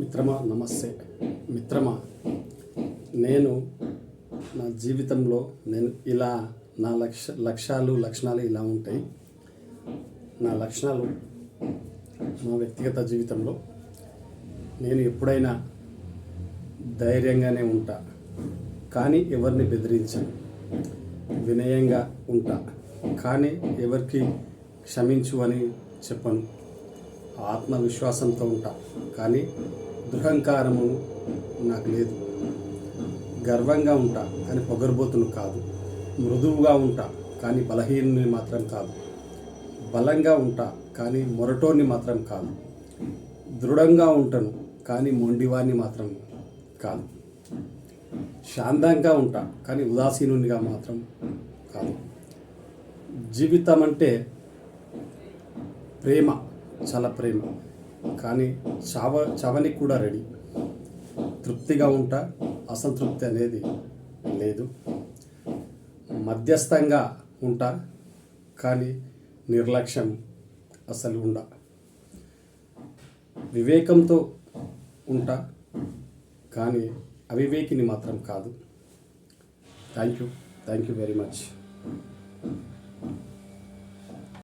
మిత్రమా నమస్తే. మిత్రమా నేను నా జీవితంలో నేను ఇలా నా లక్ష లక్ష్యాలు లక్షణాలు ఇలా ఉంటాయి. నా లక్షణాలు నా వ్యక్తిగత జీవితంలో నేను ఎప్పుడైనా ధైర్యంగానే ఉంటా కానీ ఎవరిని బెదిరించను. వినయంగా ఉంటా కానీ ఎవరికి క్షమించు అని చెప్పను. ఆత్మవిశ్వాసంతో ఉంటా. కానీ దృహంకారము నాకు లేదు. గర్వంగా ఉంటా కానీ పొగరబోతును కాదు. మృదువుగా ఉంటా కానీ బలహీనుని మాత్రం కాదు. బలంగా ఉంటా కానీ మొరటోని మాత్రం కాదు. దృఢంగా ఉంటాను కానీ మొండివాన్ని మాత్రం కాదు. శాంతంగా ఉంటా కానీ ఉదాసీనునిగా మాత్రం కాదు. జీవితం అంటే ప్రేమ. చాలా ప్రేమ. కానీ చావ చావనికి కూడా రెడీ. తృప్తిగా ఉంటా అసంతృప్తి అనేది లేదు. మధ్యస్థంగా ఉంటా కానీ నిర్లక్ష్యం అసలు ఉండ. వివేకంతో ఉంటా కానీ అవివేకిని మాత్రం కాదు. Thank you. Thank you very much.